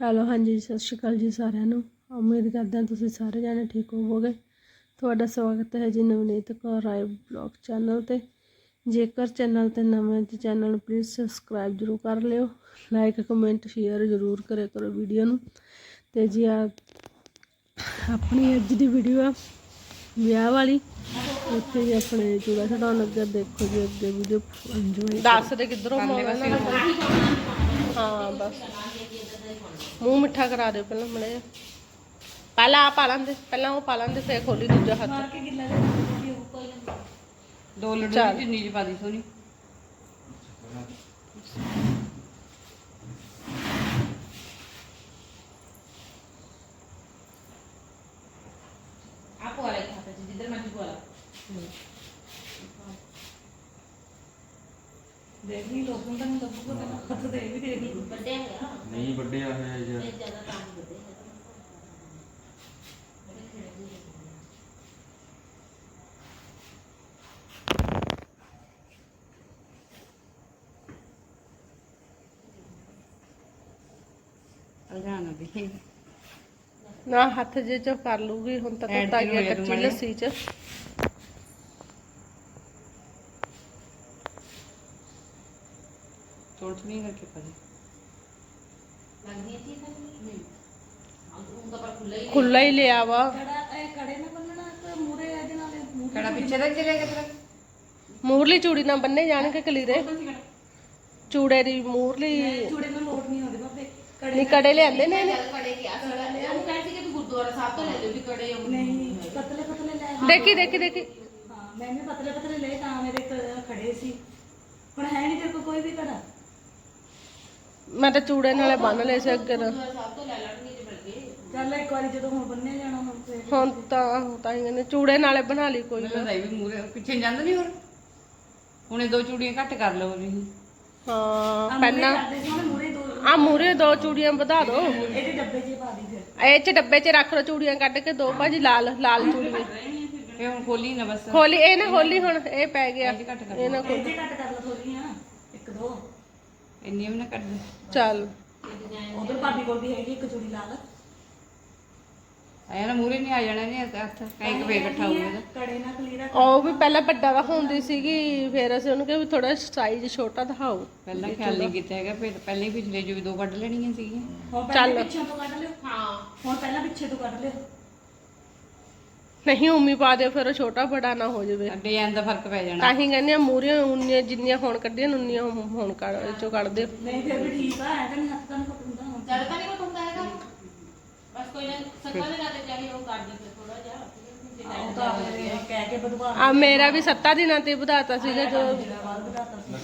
Hello ਹਾਂਜੀ, ਸਤਿ ਸ਼੍ਰੀ ਅਕਾਲ ਜੀ ਸਾਰਿਆਂ ਨੂੰ। ਉਮੀਦ ਕਰਦੇ ਹਾਂ ਤੁਸੀਂ ਸਾਰੇ ਜਾਣੇ ਠੀਕ ਹੋਵੋਗੇ। ਤੁਹਾਡਾ ਸਵਾਗਤ ਹੈ ਜੀ ਨਵਨੀਤ ਕੌਰ ਰਾਏ ਬਲੌਗ ਚੈਨਲ ਤੇ। ਜੇਕਰ ਚੈਨਲ ਤੇ ਨਵੇਂ ਤੇ ਚੈਨਲ ਨੂੰ ਪਲੀਜ਼ ਸਬਸਕ੍ਰਾਈਬ ਜ਼ਰੂਰ ਕਰ ਲਿਓ। ਲਾਈਕ ਕਮੈਂਟ ਸ਼ੇਅਰ ਜ਼ਰੂਰ ਕਰਿਆ ਕਰੋ ਵੀਡੀਓ ਨੂੰ। ਤੇ ਜੀ ਆ, ਆਪਣੀ ਅੱਜ ਦੀ ਵੀਡੀਓ ਆ ਵਿਆਹ ਵਾਲੀ। ਉੱਥੇ ਜੀ ਆਪਣੇ ਚੂੜਾ ਛਡਾਉਣ ਲੱਗੇ ਦੇਖੋ ਜੀ ਅੱਗੇ ਵੀਡੀਓ ਇੰਜੋਏ ਦੱਸ ਦੇ ਕਿੱਧਰੋਂ ਮੋੜਨਾ ਹਾਂ ਬਸ। ਮੂੰਹ ਮਿੱਠਾ ਕਰਾ ਦਿਓ ਪਹਿਲਾਂ ਮੜੇ ਪਹਿਲਾਂ ਆ ਪਾ ਲੈਂਦੇ ਪਹਿਲਾਂ ਉਹ ਪਾ ਲੈਂਦੇ ਫੇਰ ਖੋਲੀ ਦੂਜਾ ਹੱਥ। ਦੋ ਲੱਡੂ। ਦੀ ਚੁੰਨੀ ਚ ਪਾ ਦੀ ਸੋਨੀ ਆਪੋ ਵਾਲੇ ਖਾਤੇ ਚ ਜਿੱਧਰ ਮਰਜ਼ੀ ਪਵਾ ਲਾ ਦੇਖ ਲਈ ਲੋਕਾਂ ਦਾ ਨੂੰ ਦੇ ਨਹੀਂ ਵੱਡਿਆ ਹੋਇਆ ਯਾਰ। ਅਲਜਾਨਾ ਦੀ ਨਾ ਹੱਥ ਜੇ ਚ ਕਰ ਲੂਗੀ ਹੁਣ ਤੱਕ ਐਡ ਤਾਂ ਗਿਆ ਹੋਇਆ ਕੱਚੀ ਤੂੰ ਲੱਸੀ ਚ। ਥੋੜੀ ਥੋੜੀ ਕਰਕੇ ਪਾ ਦੇ ਖੁੱਲਾ ਹੀ ਲਿਆ। ਵਾ। ਕੜਾ ਇਹ ਕੜੇ ਨਾ ਬੰਨਣਾ ਤੇ ਮੂਰੇ ਇਹਦੇ ਨਾਲ ਮੂਰੇ ਕੜਾ ਪਿੱਛੇ ਤੱਕ ਚਲੇ ਗਿਆ ਤੇਰਾ ਮੂਰਲੀ ਚੂੜੀ ਨਾਲ ਬੰਨੇ ਜਾਣਗੇ ਕਲੀਰੇ। ਚੂੜੇ ਦੀ ਮੂਰਲੀ ਚੂੜੇ ਨੂੰ ਲੋਟ ਨਹੀਂ ਹੁੰਦੇ ਬਾਬੇ। ਕੜੇ ਨਹੀਂ ਕੜੇ ਲਿਆਂਦੇ ਨੇ ਇਹਨੇ। ਨਹੀਂ ਪਤਲੇ ਪਤਲੇ ਲੈ ਦੇਖੀ ਦੇਖੀ ਦੇਖੀ। ਹਾਂ ਮੈਨੇ ਪਤਲੇ ਪਤਲੇ ਲਏ ਤਾਂ ਮੇਰੇ ਖੜੇ ਸੀ। ਹੁਣ ਹੈ ਨਹੀਂ ਤੇਰੇ ਕੋਲ ਕੋਈ ਵੀ ਕੜਾ। ਮੈਂ ਤਾਂ ਚੂੜੇ ਨਾਲੇ ਬੰਨ ਲਏ ਸੀ ਅੱਗੇ ਤਾਂ। ਚੱਲ ਇੱਕ ਵਾਰੀ ਜਦੋਂ ਹੁਣ ਬੰਨਿਆ ਜਾਣਾ ਹੁਣ ਤਾਂ। ਤਾਂ ਹੀ ਕਹਿੰਦੇ ਚੂੜੇ ਨਾਲੇ ਬਣਾ ਲਈ ਕੋਈ ਮੈਨੂੰ ਤਾਂ ਇਹ ਵੀ ਮੂਰੇ ਪਿੱਛੇ ਜਾਂਦਾ ਨਹੀਂ ਹੋਰ। ਹੁਣੇ ਦੋ ਚੂੜੀਆਂ ਘੱਟ ਕਰ ਲਓ ਤੁਸੀਂ। ਹਾਂ ਪਹਿਲਾਂ ਮੂਰੇ ਦੋ ਆ ਮੂਰੇ ਦੋ ਚੂੜੀਆਂ ਵਧਾ ਦਿਓ ਇਹਦੇ ਡੱਬੇ 'ਚ ਪਾ ਦੀ ਫਿਰ। ਇਹ ਚ ਡੱਬੇ ਚ ਰੱਖ ਲਓ ਚੂੜੀਆਂ ਕੱਢ ਕੇ ਦੋ ਭਾਜੀ ਲਾਲ ਲਾਲ ਚੂੜੀਆਂ ਇਹ ਹੁਣ ਖੋਲੀ ਨਾ ਬਸ। ਖੋਲੀ ਇਹ ਨਾ ਖੋਲੀ ਹੁਣ ਇਹ ਪੈ ਗਿਆ। ਇਹ ਘੱਟ ਕਰ ਇਹ ਨਾ ਘੱਟ ਕਰ ਲਓ ਦੋ ਇੰਨੀ ਵੀ ਨਾ ਕੱਢ ਦੇ ਚੱਲ। ਉਧਰ ਭਾਬੀ ਕੋਲ ਵੀ ਹੈਗੀ ਇੱਕ ਚੂੜੀ ਲਾਲ ਆਇਆ ਨਾ ਮੂਰੇ ਨਹੀਂ ਆ ਜਾਣਾ ਨੇ ਹੱਥ ਕਈ ਕਵੇ ਇਕੱਠਾ ਹੋਊਗਾ ਕੜੇ ਨਾਲ ਕਲੀਰਾ ਉਹ ਵੀ ਪਹਿਲਾਂ ਵੱਡਾ ਦਿਖਾਉਂਦੀ ਸੀਗੀ ਫਿਰ ਅਸੀਂ ਉਹਨੂੰ ਕਿਹਾ ਵੀ ਥੋੜਾ ਸਾਈਜ਼ ਛੋਟਾ ਦਿਖਾਓ। ਪਹਿਲਾਂ ਖਿਆਲ ਨਹੀਂ ਕੀਤਾ ਹੈਗਾ ਫਿਰ ਪਹਿਲਾਂ ਹੀ ਪਿਛਲੇ ਜੋ ਵੀ ਦੋ ਕੱਢ ਲੈਣੀਆਂ ਸੀਗੀਆਂ। ਹੁਣ ਪਹਿਲਾਂ ਪਿੱਛੇ ਤੋਂ ਕੱਢ ਲਿਓ। ਹਾਂ। ਹੁਣ ਪਹਿਲਾਂ ਪਿੱਛੇ ਤੋਂ ਕੱਢ ਲਿਓ। ਨਹੀਂ ਉਮੀ ਪਾ ਦਿਓ ਫਿਰ ਉਹ ਛੋਟਾ ਬੜਾ ਨਾ ਹੋ ਜਾਵੇ। ਡਿਜ਼ਾਈਨ ਦਾ ਫ਼ਰਕ ਪੈ ਜਾਣਾ। ਤਾਂ ਹੀ ਕਹਿੰਦੇ ਆ ਮੂਰੀਆਂ ਉਨੀਆਂ ਜਿੰਨੀਆਂ ਹੁਣ ਕੱਢੀਆਂ ਉਨੀਆਂ ਹੁਣ ਕੱਢ ਚੋਂ ਕੱਢ ਦਿਓ। ਨਹੀਂ ਫਿਰ ਵੀ ਠੀਕ ਆ ਐ ਤਾਂ ਨਹੀਂ ਹੱਥ ਤਾਂ ਨਹੀਂ ਹੁਣ। ਜ਼ਿਆਦਾ ਤਾਂ ਨਹੀਂ ਹੈਗਾ। ਬਸ ਕੋਈ ਨਾ ਸੱਤਾ ਦੇ ਨਾਤੇ ਚਾਹੀ ਉਹ ਕਰ ਦਿੱਤੇ ਥੋੜਾ ਜਿਹਾ। ਉਹ ਤਾਂ ਮੇਰੇ ਕਹਿ ਕੇ ਬਦਵਾ ਆ ਮੇਰਾ ਵੀ 7 ਦਿਨਾਂ ਤੇ ਵਧਾਤਾ ਸੀਗਾ ਜੋ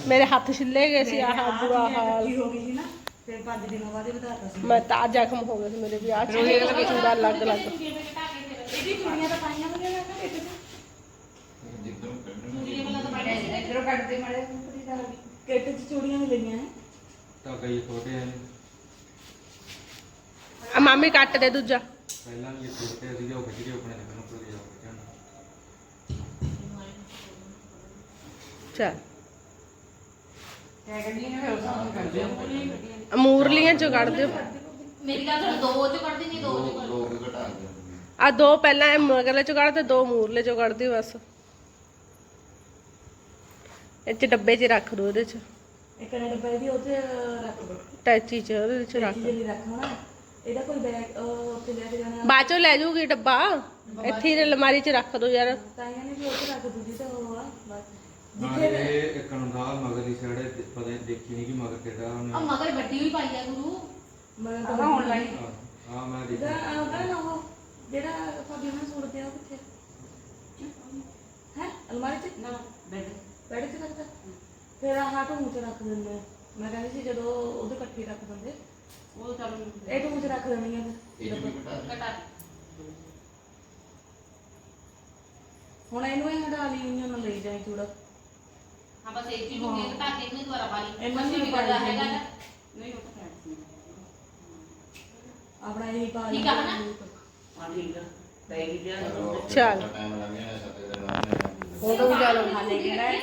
ਮੇਰੇ ਹੱਥ ਛਿੱਲੇ ਗਏ ਸੀ ਆਹ ਬੁਰਾ ਹਾਲ। ਕੀ ਹੋ ਗਈ ਸੀ ਨਾ ਫਿਰ 5 ਦਿਨਾਂ ਬਾਅਦ ਹੀ ਵਧਾਤਾ ਸੀ। ਮੈਂ ਤਾਂ ਜ਼ਖਮ ਹੋ ਗਏ ਸੀ ਮੇਰੇ ਵਿਆਹ ਚ ਚੂੜਾ ਲੱਗ ਲੱਗ ਇਹਦੀ ਚੂੜੀਆਂ ਤਾਂ ਪਾਈਆਂ ਹੋਈਆਂ ਮੈਂ ਕਿਹਾ ਕਿਤੇ ਇਧਰੋਂ ਕੱਢ ਦੇ ਮਾੜੇ ਕਿੱਟ 'ਚ ਚੂੜੀਆਂ ਵੀ ਲਈਆਂ ਹੈ ਤਾਂ ਕਈ ਛੋਟੇ ਆ ਆ ਮਾਮੀ ਕੱਟ ਦੇ ਦੂਜਾ। ਪਹਿਲਾਂ ਵੀ ਇਹ ਛੋਟੇ ਸੀਗੇ ਉਹ ਖਿੱਚ ਕੇ ਆਪਣੇ ਤੇ ਮੈਨੂੰ ਭੁੱਲ ਖਿੱਚਣ। ਚੱਲ। ਦਿਓ ਮੂਰਲੀਆਂ ਚੋਂ ਕੱਢ ਦਿਓ। ਮੇਰੀ ਗੱਲ ਸੁਣ ਦੋ ਚ ਕੱਢ ਦੇਣੀ ਦੋ ਚ ਕੱਢ ਆ ਦੋ ਪਹਿਲਾਂ ਇਹ ਮਗਰਲੇ ਚੋਂ ਕੱਢ ਤੇ ਦੋ ਮੂਰਲੇ ਚੋਂ ਕੱਢ ਦਿਓ ਬਸ। ਇਹ ਚ ਡੱਬੇ 'ਚ ਰੱਖ ਦੋ ਉਹਦੇ 'ਚ। ਇੱਕ ਨੇ ਡੱਬਾ ਇਹਦੀ ਉੱਥੇ ਰੱਖ ਦੋ। ਟੈਚੀ 'ਚ ਉਹਦੇ 'ਚ ਰੱਖ ਨਹੀਂ ਰੱਖਣਾ ਨਾ ਇਹਦਾ ਕੋਈ ਬੈਗ ਉੱਥੇ ਲੈ ਕੇ ਜਾਣਾ। ਬਾਅਦ ਚੋਂ ਲੈ ਜਾਊਗੀ ਡੱਬਾ। ਇੱਥੇ ਹੀ ਅਲਮਾਰੀ 'ਚ ਰੱਖ ਦੋ ਯਾਰ। ਤਾਂ ਇਹਨਾਂ ਨੇ ਵੀ ਉੱਥੇ ਰੱਖ ਦੂਜੀ ਤਾਂ ਉਹ ਆ ਬਸ। ਇਹ ਇੱਕ ਨੂੰ ਦਾ ਮਗਰਲੀ ਸਾਈਡ ਪਤਾ ਨੀ ਦੇਖੀ ਨਹੀਂ ਕਿ ਮਗਰ ਕਿਹੜਾ ਆ ਉਹਨੇ ਮਗਰ ਵੱਡੀ ਹੋਈ ਪਾਈ ਆ ਗੁਰੂ। ਮੈਂ ਆਪਾਂ ਹੁਣ ਲਾਈ ਆ। ਮੈਂ ਦੇਖੀ। ਜਿਹੜਾ ਉਹਦਾ ਨਾ ਉਹ ਜਿਹੜਾ ਭਾਬੀ ਉਹਨਾਂ ਸੂਟ ਪਿਆ ਉਹ ਕਿੱਥੇ ਹੈ? ਅਲਮਾਰੀ 'ਚ? ਨਾ ਬੈਡ ਬੈਠ ਕੇ ਰੱਖਦਾ ਫਿਰ ਆਹ ਢੂੰ 'ਚ ਰੱਖ ਦਿੰਦੇ ਆ। ਮੈਂ ਕਹਿੰਦੀ ਸੀ ਜਦੋਂ ਉਹਦੇ ਇਕੱਠੇ ਰੱਖ ਦਿੰਦੇ। ਉਹ ਚੱਲ ਇਹ ਢੂੰ 'ਚ ਰੱਖ ਦੇਣੀ ਆ ਘਟਾ ਹੁਣ ਇਹਨੂੰ ਇਹ ਹਟਾ ਲਈ ਉਹਨਾਂ ਨੂੰ ਲਈ ਜਾਈ ਚੂੜਾ। ਹਾਂ ਬਸ ਇੱਕ ਚੀਜ਼ ਨੂੰ ਘਟਾ ਕੇ ਇਹਨੂੰ ਦੁਬਾਰਾ ਪਾ ਲਈ। ਇਹਨਾਂ ਨੂੰ ਵੀ ਕਰਦਾ ਹੈਗਾ। ਨਾ। ਨਹੀਂ ਉਹ ਤਾਂ ਫੈਟ ਸੀ ਆਪਣਾ ਇਹੀ ਪਾ ਠੀਕ ਆ ਚੱਲ ਫੋਟੋ ਵੀ ਕਿਹੜੇ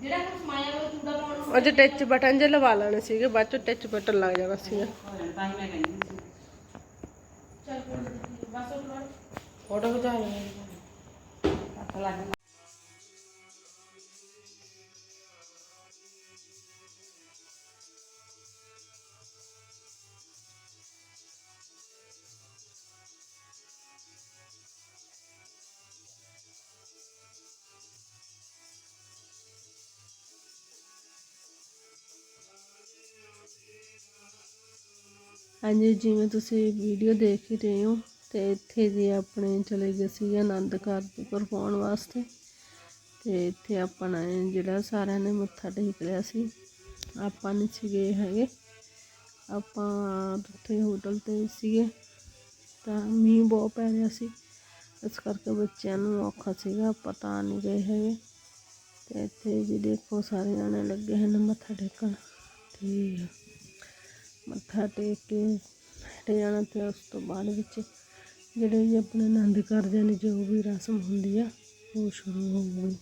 ਜਿਹੜਾ। ਕੁਝ ਉਹ ਚੂੜਾ ਪਾਉਣ ਨੂੰ। ਅੱਜ ਟੱਚ ਬਟਨ ਜੇ ਲਵਾ ਲੈਣੇ ਸੀਗੇ ਬਾਅਦ ਚ ਟੱਚ ਬਟਨ ਲੱਗ ਜਾਣਾ ਸੀਗਾ। ਹੋ ਜਾਣਾ ਤਾਂ ਹੀ ਮੈਂ ਕਹਿੰਦੀ ਸੀ। ਚੱਲ ਕੋਈ ਨੀ, ਬਸ ਉਹ ਲੜ ਫੋਟੋ ਖਿਚਾ ਲਈ ਹੱਥ ਲੱਗ ਹਾਂਜੀ, ਜਿਵੇਂ ਤੁਸੀਂ ਵੀਡੀਓ ਦੇਖ ਹੀ ਰਹੇ ਹੋ, ਤੇ ਇੱਥੇ ਜੀ ਆਪਣੇ ਚਲੇ ਗਏ ਸੀ ਆਨੰਦ ਕਾਰਜ ਕਰਵਾਉਣ ਵਾਸਤੇ। ਤੇ ਇੱਥੇ ਆਪਣਾ ਜਿਹੜਾ ਸਾਰਿਆਂ ਨੇ ਮੱਥਾ ਟੇਕ ਲਿਆ ਸੀ, ਆਪਾਂ ਨਹੀਂ ਸੀ ਗਏ ਹੈਗੇ। ਆਪਾਂ ਉੱਥੇ ਹੋਟਲ ਤੇ ਸੀਗੇ, ਤਾਂ ਮੀਂਹ ਬਹੁਤ ਪੈ ਰਿਹਾ ਸੀ। ਇਸ ਕਰਕੇ ਬੱਚਿਆਂ ਨੂੰ ਔਖਾ ਸੀਗਾ, ਆਪਾਂ ਤਾਂ ਨਹੀਂ ਗਏ ਹੈਗੇ। ਤੇ ਇੱਥੇ ਜੀ ਦੇਖੋ ਸਾਰੇ ਜਾਣੇ ਲੱਗੇ ਹਨ ਮੱਥਾ ਟੇਕਣ। ਤੇ ਮੱਥਾ ਟੇਕ ਕੇ ਹਟੇ ਜਾਣਾ ਅਤੇ ਉਸ ਤੋਂ ਬਾਅਦ ਵਿੱਚ ਜਿਹੜੇ ਵੀ ਆਪਣੇ ਆਨੰਦ ਕਾਰਜਾਂ ਦੀ ਜੋ ਵੀ ਰਸਮ ਹੁੰਦੀ ਆ, ਉਹ ਸ਼ੁਰੂ ਹੋ ਗਈ।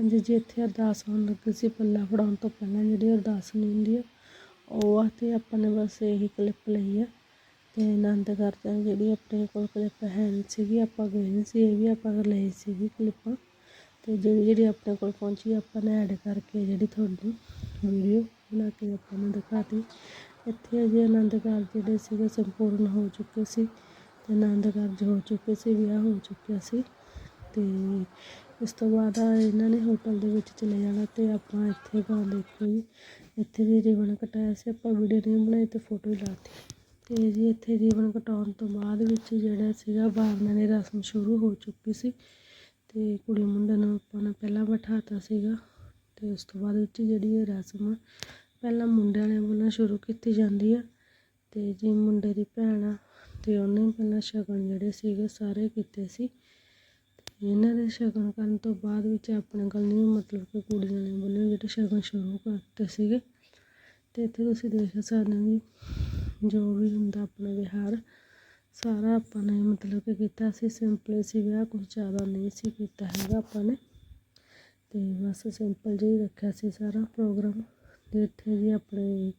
ਹਾਂਜੀ, ਜੀ ਇੱਥੇ ਅਰਦਾਸ ਹੋਣ ਲੱਗੀ ਸੀ, ਪੱਲਾ ਫੜਾਉਣ ਤੋਂ ਪਹਿਲਾਂ ਜਿਹੜੀ ਅਰਦਾਸ ਨਹੀਂ ਹੁੰਦੀ ਆ, ਉਹ ਆ ਤੇ ਆਪਾਂ ਨੇ ਬਸ ਇਹੀ ਕਲਿੱਪ ਲਈ ਆ ਤੇ ਆਨੰਦ ਕਾਰਜਾਂ ਦੀ ਜਿਹੜੀ ਆਪਣੇ ਕੋਲ ਕਲਿੱਪ ਹੈ ਨਹੀਂ ਸੀਗੀ, ਆਪਾਂ ਗਏ ਨਹੀਂ ਸੀ, ਇਹ ਵੀ ਆਪਾਂ ਲਈ ਸੀਗੀ ਕਲਿੱਪਾਂ ਤੇ ਜਿਹੜੀ ਜਿਹੜੀ ਆਪਣੇ ਕੋਲ ਪਹੁੰਚੀ, ਆਪਾਂ ਨੇ ਐਡ ਕਰਕੇ ਜਿਹੜੀ ਤੁਹਾਨੂੰ ਵੀਡੀਓ ਬਣਾ ਕੇ ਆਪਾਂ ਨੂੰ ਦਿਖਾਤੀ ਇੱਥੇ ਅਜੇ ਆਨੰਦ ਕਾਰਜ ਜਿਹੜੇ ਸੀਗੇ ਸੰਪੂਰਨ ਹੋ ਚੁੱਕੇ ਸੀ ਤੇ ਆਨੰਦ ਕਾਰਜ ਹੋ ਚੁੱਕੇ ਸੀ, ਵਿਆਹ ਹੋ ਚੁੱਕਿਆ ਸੀ ਤੇ ਇਸ ਤੋਂ ਬਾਅਦ ਇਹਨਾਂ ਨੇ ਹੋਟਲ ਦੇ ਵਿੱਚ ਚਲੇ ਜਾਣਾ ਅਤੇ ਆਪਾਂ ਇੱਥੇ ਗਾਂ ਦੇਖੋ ਜੀ, ਇੱਥੇ ਵੀ ਰਿਬਨ ਕਟਾਇਆ ਸੀ, ਆਪਾਂ ਵੀਡੀਓ ਨਹੀਂ ਬਣਾਈ ਅਤੇ ਫੋਟੋ ਹੀ ਲਾਤੀ। ਅਤੇ ਜੀ ਇੱਥੇ ਰਿਬਨ ਕਟਾਉਣ ਤੋਂ ਬਾਅਦ ਵਿੱਚ ਜਿਹੜਾ ਸੀਗਾ ਬਾਰਨਾਂ ਦੀ ਰਸਮ ਸ਼ੁਰੂ ਹੋ ਚੁੱਕੀ ਸੀ ਅਤੇ ਕੁੜੀ ਮੁੰਡੇ ਨੂੰ ਆਪਾਂ ਨੇ ਪਹਿਲਾਂ ਬਿਠਾਤਾ ਸੀਗਾ ਅਤੇ ਉਸ ਤੋਂ ਬਾਅਦ ਵਿੱਚ ਜਿਹੜੀ ਇਹ ਰਸਮ ਪਹਿਲਾਂ ਮੁੰਡੇ ਵਾਲਿਆਂ ਵੱਲੋਂ ਸ਼ੁਰੂ ਕੀਤੀ ਜਾਂਦੀ ਆ ਅਤੇ ਜੀ ਮੁੰਡੇ ਦੀ ਭੈਣ ਆ ਅਤੇ ਉਹਨੇ ਪਹਿਲਾਂ ਸ਼ਗਨ ਜਿਹੜੇ ਸੀਗੇ, ਸਾਰੇ ਕੀਤੇ ਸੀ। ਇਹਨਾਂ ਦੇ ਸ਼ਗਨ ਕਰਨ ਤੋਂ ਬਾਅਦ ਵਿੱਚ ਆਪਣੇ ਗੱਲ ਨਹੀਂ ਮਤਲਬ ਕਿ ਕੁੜੀਆਂ ਨੇ ਵੱਲੋਂ ਜਿਹੜੇ ਸ਼ਗਨ ਸ਼ੁਰੂ ਕਰਤੇ ਸੀਗੇ। ਅਤੇ ਇੱਥੇ ਤੁਸੀਂ ਦੇਖ ਸਕਦੇ ਹੋ ਵੀ ਜੋ ਵੀ ਹੁੰਦਾ ਆਪਣਾ ਵਿਹਾਰ, ਸਾਰਾ ਆਪਾਂ ਨੇ ਮਤਲਬ ਕਿ ਕੀਤਾ ਸੀ ਸਿੰਪਲ ਸੀ, ਵਿਆਹ ਕੁਝ ਜ਼ਿਆਦਾ ਨਹੀਂ ਸੀ ਕੀਤਾ ਹੈਗਾ ਆਪਾਂ ਨੇ। ਤੇ ਬਸ ਸਿੰਪਲ ਜਿਹਾ ਹੀ ਰੱਖਿਆ ਸੀ ਸਾਰਾ ਪ੍ਰੋਗਰਾਮ ਤੇ ਇੱਥੇ ਜੀ ਆਪਣੇ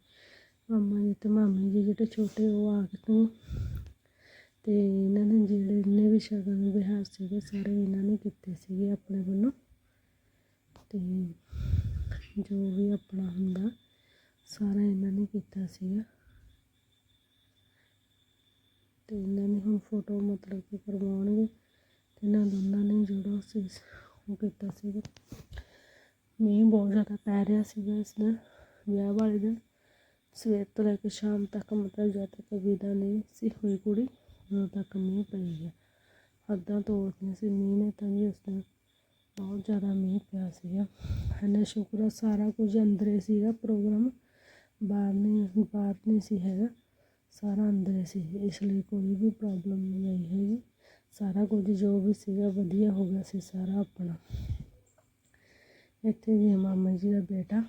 ਮਾਮਾ ਜੀ ਤੇ ਮਾਮੀ ਜੀ ਜਿਹੜੇ ਛੋਟੇ ਉਹ ਆ ਗਏ ਤੋਂ ਤੇ ਇਹਨਾਂ ਨੇ ਵੀ ਸ਼ਗਨ ਵਿਹਾਰ ਸੀਗੇ, ਸਾਰੇ ਇਹਨਾਂ ਨੇ ਕੀਤੇ ਸੀਗੇ ਆਪਣੇ ਵੱਲੋਂ। ਤੇ ਜੋ ਵੀ ਆਪਣਾ ਹੁੰਦਾ, ਸਾਰਾ ਇਹਨਾਂ ਨੇ ਕੀਤਾ ਸੀਗਾ। ਤੇ ਇਹਨਾਂ ਨੇ ਹੁਣ ਫੋਟੋ ਮਤਲਬ ਕਿ ਕਰਵਾਉਣਗੇ ਤੇ ਇਹਨਾਂ ਦੋਨਾਂ ਨੇ ਜਿਹੜਾ ਸੀ ਉਹ ਕੀਤਾ ਸੀਗਾ। ਮੀਂਹ ਬਹੁਤ ਜ਼ਿਆਦਾ ਪੈ ਰਿਹਾ ਸੀਗਾ ਇਸ ਦਿਨ, ਵਿਆਹ ਵਾਲੇ ਦਿਨ। ਸਵੇਰ ਤੋਂ ਲੈ ਕੇ ਸ਼ਾਮ ਤੱਕ ਮਤਲਬ ਜਦ ਤੱਕ ਵਿਦਾ ਨਹੀਂ ਸੀ ਹੋਈ ਕੁੜੀ, ਉਦੋਂ ਤੱਕ ਮੀਂਹ ਪਈ ਗਿਆ। ਹੱਦਾਂ ਤੋੜਦੀਆਂ ਸੀ, ਮੀਂਹ ਨੇ ਤਾਂ ਜੀ ਉਸ ਦਿਨ ਬਹੁਤ ਜ਼ਿਆਦਾ ਮੀਂਹ ਪਿਆ ਸੀਗਾ। ਇੰਨਾ ਸ਼ੁਕਰ ਆ, ਸਾਰਾ ਕੁਝ ਅੰਦਰੇ ਸੀਗਾ, ਪ੍ਰੋਗਰਾਮ ਬਾਹਰ ਨਹੀਂ ਬਾਹਰ ਨਹੀਂ ਸੀ ਹੈਗਾ। ਸਾਰਾ ਅੰਦਰੇ ਸੀ, ਇਸ ਲਈ ਕੋਈ ਵੀ ਪ੍ਰੋਬਲਮ ਨਹੀਂ ਆਈ ਹੈਗੀ। ਸਾਰਾ ਕੁਝ ਜੋ ਵੀ ਸੀਗਾ, ਵਧੀਆ ਹੋ ਗਿਆ ਸੀ, ਸਾਰਾ ਆਪਣਾ। ਇੱਥੇ ਜੀ ਮਾਮਾ ਜੀ ਦਾ ਬੇਟਾ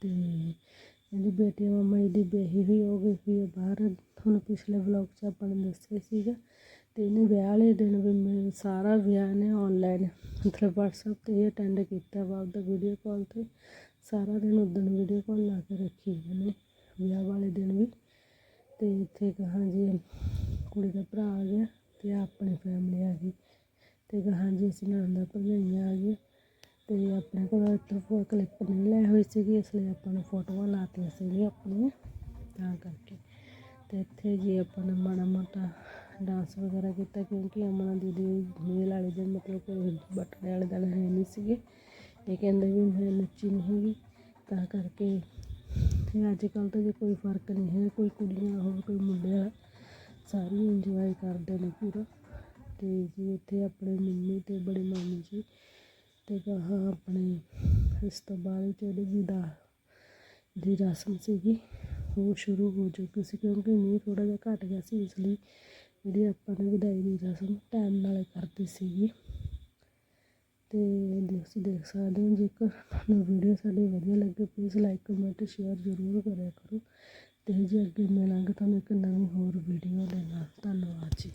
ਤੇ ਇਹਦੀ ਬੇਟੀ ਮਾਮਾ ਜੀ ਦੀ ਬੇਹੀ ਵੀ ਹੋ ਗਈ ਸੀ ਬਾਹਰ ਤੁਹਾਨੂੰ ਪਿਛਲੇ ਵਲੌਗ 'ਚ ਆਪਾਂ ਨੇ ਦੱਸਿਆ ਸੀਗਾ ਅਤੇ ਇਹਨੇ ਵਿਆਹ ਵਾਲੇ ਦਿਨ ਵੀ ਮੈਂ ਸਾਰਾ ਵਿਆਹ ਇਹਨੇ ਔਨਲਾਈਨ ਮਤਲਬ ਵਟਸਐਪ ਤੇ ਹੀ ਅਟੈਂਡ ਕੀਤਾ ਵਾ ਉਹਦਾ ਵੀਡੀਓ ਕਾਲ ਤੇ। ਸਾਰਾ ਦਿਨ ਉੱਦਣ ਵੀਡੀਓ ਕਾਲ ਲਾ ਕੇ ਰੱਖੀ ਇਹਨੇ ਵਿਆਹ ਵਾਲੇ ਦਿਨ ਵੀ। ਅਤੇ ਇੱਥੇ ਕਹਾਂ ਜੀ ਕੁੜੀ ਦਾ ਭਰਾ ਆ ਗਿਆ ਅਤੇ ਆਪਣੀ ਫੈਮਿਲੀ ਆ ਗਈ। ਅਤੇ ਕਹਾਂ ਜੀ ਅਸੀਂ ਨਾਲ ਭਰਜਾਈਆਂ ਆ ਗਈਆਂ ਅਤੇ ਆਪਣੇ ਕੋਲ ਇੱਥੇ ਕਲਿੱਪ ਨਹੀਂ ਲੈ ਹੋਈ ਸੀਗੀ, ਇਸ ਲਈ ਆਪਾਂ ਨੇ ਫੋਟੋਆਂ ਲਾਤੀਆਂ ਸੀਗੀਆਂ ਆਪਣੀਆਂ, ਤਾਂ ਕਰਕੇ। ਅਤੇ ਇੱਥੇ ਜੀ ਆਪਾਂ ਨੇ ਮਾੜਾ ਮੋਟਾ ਡਾਂਸ ਵਗੈਰਾ ਕੀਤਾ ਕਿਉਂਕਿ ਅਮਨ ਦੀਦੀ ਮੇਲ ਵਾਲੇ ਦਿਨ ਮਤਲਬ ਕੋਈ ਬਟਨੇ ਵਾਲੇ ਦਿਨ ਹੈ ਨਹੀਂ ਸੀਗੇ। ਇਹ ਕਹਿੰਦੇ ਵੀ ਮੈਂ ਨੱਚੀ ਨਹੀਂ ਹੈਗੀ, ਤਾਂ ਕਰਕੇ ਤੇ ਅੱਜ ਕੱਲ੍ਹ ਤਾਂ ਜੇ ਕੋਈ ਫ਼ਰਕ ਨਹੀਂ ਹੈ, ਕੋਈ ਕੁੜੀਆਂ ਹੋਵੇ ਕੋਈ ਮੁੰਡਿਆਂ ਸਾਰੇ ਇੰਜੋਏ ਕਰਦੇ ਨੇ ਪੂਰਾ। ਤੇ ਜੀ ਇੱਥੇ ਆਪਣੇ ਮੰਮੀ ਤੇ ਬੜੇ ਮਾਮੀ ਜੀ ਤੇ ਗਾਹਾਂ ਆਪਣੇ ਇਸ ਤੋਂ ਬਾਅਦ ਜਿਹੜੀ ਦਾ ਦੀ ਰਸਮ ਸੀਗੀ, ਉਹ ਸ਼ੁਰੂ ਹੋ ਚੁੱਕੀ ਸੀ ਕਿਉਂਕਿ ਮੀਂਹ ਥੋੜਾ ਜਿਹਾ ਘਟ ਗਿਆ ਸੀ, ਇਸ ਲਈ ਜਿਹੜੀ ਆਪਾਂ ਨੇ ਵਿਦਾਈ ਦੀ ਰਸਮ ਟਾਈਮ ਨਾਲ ਕਰਦੀ ਸੀਗੀ। ਤੇ ਤੁਸੀਂ ਦੇਖ ਸਕਦੇ ਹੋ, ਜੇਕਰ ਤੁਹਾਨੂੰ ਵੀਡੀਓ ਸਾਡੀ ਵਧੀਆ ਲੱਗੇ ਪਲੀਜ਼ ਲਾਈਕ ਕਮੈਂਟ ਸ਼ੇਅਰ ਜ਼ਰੂਰ ਕਰਿਆ ਕਰੋ। ਤੇ ਜੇ ਅੱਗੇ ਮਿਲਾਂਗੇ ਤੁਹਾਨੂੰ ਇੱਕ ਨਵੀਂ ਹੋਰ ਵੀਡੀਓ ਦੇ ਨਾਲ। ਧੰਨਵਾਦ ਜੀ।